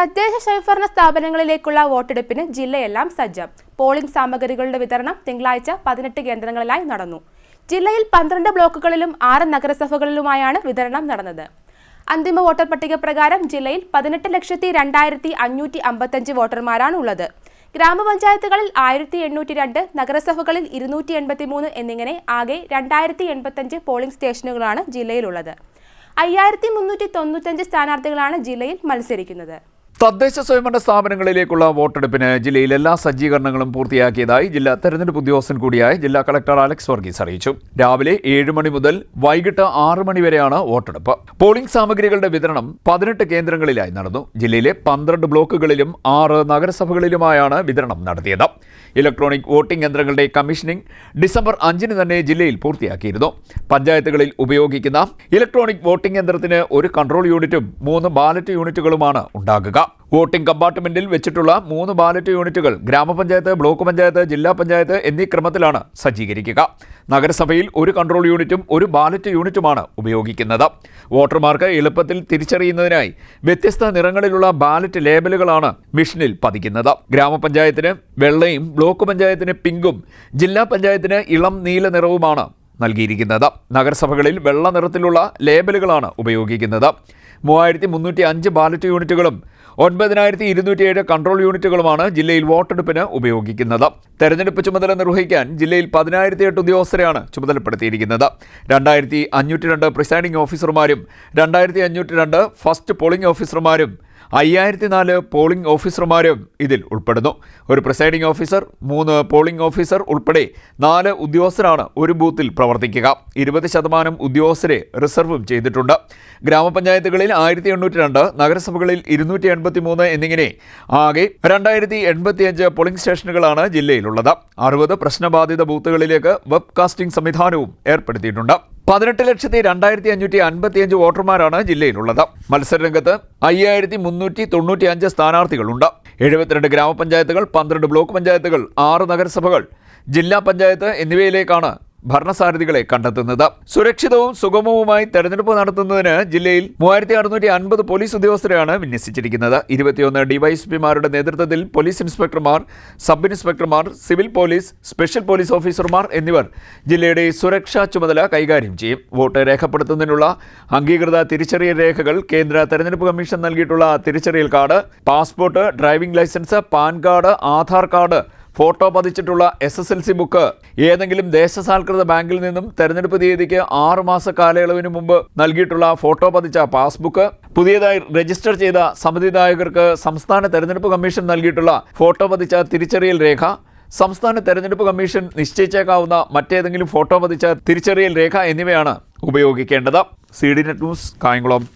തദ്ദേശ സ്വയംഭരണ സ്ഥാപനങ്ങളിലേക്കുള്ള വോട്ടെടുപ്പിന് ജില്ലയെല്ലാം സജ്ജം. പോളിംഗ് സാമഗ്രികളുടെ വിതരണം തിങ്കളാഴ്ച പതിനെട്ട് കേന്ദ്രങ്ങളിലായി നടന്നു. ജില്ലയിൽ പന്ത്രണ്ട് ബ്ലോക്കുകളിലും ആറ് നഗരസഭകളിലുമായാണ് വിതരണം നടന്നത്. അന്തിമ വോട്ടർ പട്ടിക പ്രകാരം ജില്ലയിൽ പതിനെട്ട് ലക്ഷത്തി രണ്ടായിരത്തി അഞ്ഞൂറ്റി അമ്പത്തഞ്ച് വോട്ടർമാരാണ് ഉള്ളത്. ഗ്രാമപഞ്ചായത്തുകളിൽ ആയിരത്തി എണ്ണൂറ്റി രണ്ട് നഗരസഭകളിൽ ഇരുന്നൂറ്റി എൺപത്തി മൂന്ന് എന്നിങ്ങനെ ആകെ രണ്ടായിരത്തി എൺപത്തഞ്ച് പോളിംഗ് സ്റ്റേഷനുകളാണ് ജില്ലയിലുള്ളത്. അയ്യായിരത്തി മുന്നൂറ്റി തൊണ്ണൂറ്റഞ്ച് സ്ഥാനാർത്ഥികളാണ് ജില്ലയിൽ മത്സരിക്കുന്നത്. തദ്ദേശ സ്വയംഭരണ സ്ഥാപനങ്ങളിലേക്കുള്ള വോട്ടെടുപ്പിന് ജില്ലയിൽ എല്ലാ സജ്ജീകരണങ്ങളും പൂർത്തിയാക്കിയതായി ജില്ലാ തെരഞ്ഞെടുപ്പ് ഉദ്യോഗസ്ഥൻ കൂടിയായ ജില്ലാ കളക്ടർ അലക്സ് വർഗീസ് അറിയിച്ചു. രാവിലെ ഏഴ് മണി മുതൽ വൈകിട്ട് ആറ് മണി വരെയാണ് വോട്ടെടുപ്പ്. പോളിംഗ് സാമഗ്രികളുടെ വിതരണം പതിനെട്ട് കേന്ദ്രങ്ങളിലായി നടന്നു. ജില്ലയിലെ പന്ത്രണ്ട് ബ്ലോക്കുകളിലും ആറ് നഗരസഭകളിലുമായാണ് വിതരണം നടത്തിയത്. ഇലക്ട്രോണിക് വോട്ടിംഗ് യന്ത്രങ്ങളുടെ കമ്മീഷനിംഗ് ഡിസംബർ അഞ്ചിന് തന്നെ ജില്ലയിൽ പൂർത്തിയാക്കിയിരുന്നു. പഞ്ചായത്തുകളിൽ ഉപയോഗിക്കുന്ന ഇലക്ട്രോണിക് വോട്ടിംഗ് യന്ത്രത്തിന് ഒരു കൺട്രോൾ യൂണിറ്റും മൂന്ന് ബാലറ്റ് യൂണിറ്റുകളുമാണ് ഉണ്ടാകുക. വോട്ടിംഗ് കമ്പാർട്ട്മെന്റിൽ വെച്ചിട്ടുള്ള മൂന്ന് ബാലറ്റ് യൂണിറ്റുകൾ ഗ്രാമപഞ്ചായത്ത് ബ്ലോക്ക് പഞ്ചായത്ത് ജില്ലാ പഞ്ചായത്ത് എന്നീ ക്രമത്തിലാണ് സജ്ജീകരിക്കുക. നഗരസഭയിൽ ഒരു കൺട്രോൾ യൂണിറ്റും ഒരു ബാലറ്റ് യൂണിറ്റുമാണ് ഉപയോഗിക്കുന്നത്. വോട്ടർമാർക്ക് എളുപ്പത്തിൽ തിരിച്ചറിയുന്നതിനായി വ്യത്യസ്ത നിറങ്ങളിലുള്ള ബാലറ്റ് ലേബലുകളാണ് മിഷനിൽ പതിക്കുന്നത്. ഗ്രാമപഞ്ചായത്തിന് വെള്ളയും ബ്ലോക്ക് പഞ്ചായത്തിന് പിങ്കും ജില്ലാ പഞ്ചായത്തിന് ഇളം നീല നിറവുമാണ് നൽകിയിരിക്കുന്നത്. നഗരസഭകളിൽ വെള്ള നിറത്തിലുള്ള ലേബലുകളാണ് ഉപയോഗിക്കുന്നത്. മൂവായിരത്തി മുന്നൂറ്റി അഞ്ച് ബാലറ്റ് യൂണിറ്റുകളും ഒൻപതിനായിരത്തി ഇരുന്നൂറ്റിയേഴ് കൺട്രോൾ യൂണിറ്റുകളുമാണ് ജില്ലയിൽ വോട്ടെടുപ്പിന് ഉപയോഗിക്കുന്നത്. തെരഞ്ഞെടുപ്പ് ചുമതല നിർവഹിക്കാൻ ജില്ലയിൽ പതിനായിരത്തി എട്ട് ഉദ്യോഗസ്ഥരെയാണ് ചുമതലപ്പെടുത്തിയിരിക്കുന്നത്. രണ്ടായിരത്തി അഞ്ഞൂറ്റി രണ്ട് പ്രിസൈഡിംഗ് ഓഫീസർമാരും രണ്ടായിരത്തി അഞ്ഞൂറ്റി രണ്ട് ഫസ്റ്റ് പോളിംഗ് ഓഫീസർമാരും അയ്യായിരത്തി നാല് പോളിംഗ് ഓഫീസർമാരും ഇതിൽ ഉൾപ്പെടുന്നു. ഒരു പ്രിസൈഡിംഗ് ഓഫീസർ മൂന്ന് പോളിംഗ് ഓഫീസർ ഉൾപ്പെടെ നാല് ഉദ്യോഗസ്ഥരാണ് ഒരു ബൂത്തിൽ പ്രവർത്തിക്കുക. ഇരുപത് ശതമാനം ഉദ്യോഗസ്ഥരെ റിസർവും ചെയ്തിട്ടുണ്ട്. ഗ്രാമപഞ്ചായത്തുകളിൽ ആയിരത്തി എണ്ണൂറ്റി രണ്ട് നഗരസഭകളിൽ ഇരുന്നൂറ്റി എൺപത്തി മൂന്ന് എന്നിങ്ങനെ ആകെ രണ്ടായിരത്തി എൺപത്തിയഞ്ച് പോളിംഗ് സ്റ്റേഷനുകളാണ് ജില്ലയിലുള്ളത്. അറുപത് പ്രശ്നബാധിത ബൂത്തുകളിലേക്ക് വെബ്കാസ്റ്റിംഗ് സംവിധാനവും ഏർപ്പെടുത്തിയിട്ടുണ്ട്. പതിനെട്ട് ലക്ഷത്തി രണ്ടായിരത്തി അഞ്ഞൂറ്റി അൻപത്തിയഞ്ച് വോട്ടർമാരാണ് ജില്ലയിലുള്ളത്. മത്സരരംഗത്ത് അയ്യായിരത്തി മുന്നൂറ്റി തൊണ്ണൂറ്റി അഞ്ച് സ്ഥാനാർത്ഥികളുണ്ട്. എഴുപത്തിരണ്ട് ഗ്രാമപഞ്ചായത്തുകൾ പന്ത്രണ്ട് ബ്ലോക്ക് പഞ്ചായത്തുകൾ ആറ് നഗരസഭകൾ ജില്ലാ പഞ്ചായത്ത് എന്നിവയിലേക്കാണ് ഭരണസാരഥികളെ കണ്ടെത്തുന്നത്. സുരക്ഷിതവും സുഗമവുമായി തെരഞ്ഞെടുപ്പ് നടത്തുന്നതിന് ജില്ലയിൽ മൂവായിരത്തി അറുന്നൂറ്റി അൻപത് പോലീസ് ഉദ്യോഗസ്ഥരെയാണ് വിന്യസിച്ചിരിക്കുന്നത്. ഇരുപത്തിയൊന്ന് ഡിവൈഎസ്പിമാരുടെ നേതൃത്വത്തിൽ പോലീസ് ഇൻസ്പെക്ടർമാർ സബ് ഇൻസ്പെക്ടർമാർ സിവിൽ പോലീസ് സ്പെഷ്യൽ പോലീസ് ഓഫീസർമാർ എന്നിവർ ജില്ലയുടെ സുരക്ഷാ ചുമതല കൈകാര്യം ചെയ്യും. വോട്ട് രേഖപ്പെടുത്തുന്നതിനുള്ള അംഗീകൃത തിരിച്ചറിയൽ രേഖകൾ കേന്ദ്ര തെരഞ്ഞെടുപ്പ് കമ്മീഷൻ നൽകിയിട്ടുള്ള തിരിച്ചറിയൽ card passport driving licence PAN card Aadhaar card photo പതിച്ചിട്ടുള്ള S S L C book ഏതെങ്കിലും ദേശസാൽകൃത ബാങ്കിൽ നിന്നും തെരഞ്ഞെടുപ്പ് തീയതിക്ക് ആറുമാസ കാലയളവിന് മുമ്പ് നൽകിയിട്ടുള്ള ഫോട്ടോ പതിച്ച പാസ്ബുക്ക് പുതിയതായി രജിസ്റ്റർ ചെയ്ത സമിതിദായകർക്ക് സംസ്ഥാന തെരഞ്ഞെടുപ്പ് കമ്മീഷൻ നൽകിയിട്ടുള്ള ഫോട്ടോ പതിച്ച തിരിച്ചറിയൽ രേഖ സംസ്ഥാന തെരഞ്ഞെടുപ്പ് കമ്മീഷൻ നിശ്ചയിച്ചേക്കാവുന്ന മറ്റേതെങ്കിലും ഫോട്ടോ പതിച്ച തിരിച്ചറിയൽ രേഖ എന്നിവയാണ് ഉപയോഗിക്കേണ്ടത്. C D net news Kayamkulam.